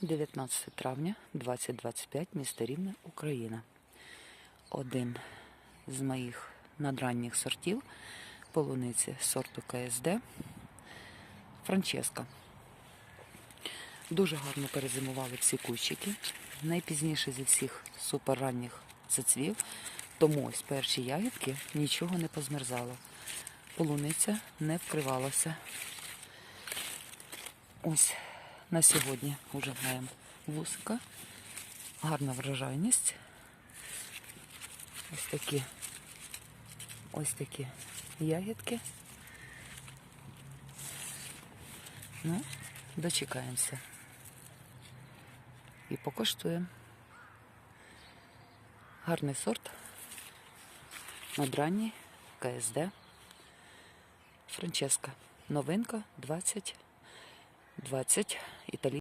19 травня 2025, місто Рівне, Україна. Один з моїх надранніх сортів полуниці сорту КСД Франческа. Дуже гарно перезимували всі кущики. Найпізніше зі всіх суперранніх зацвів. Тому ось перші ягідки нічого не позмерзало. Полуниця не вкривалася. Ось на сьогодні вже маємо вусика. Гарна врожайність. Ось такі ось такі ягідки. Ну, дочекаємося. І покуштуємо. Гарний сорт. Надранній КСД. Франческа. Новинка 20 20 італійська.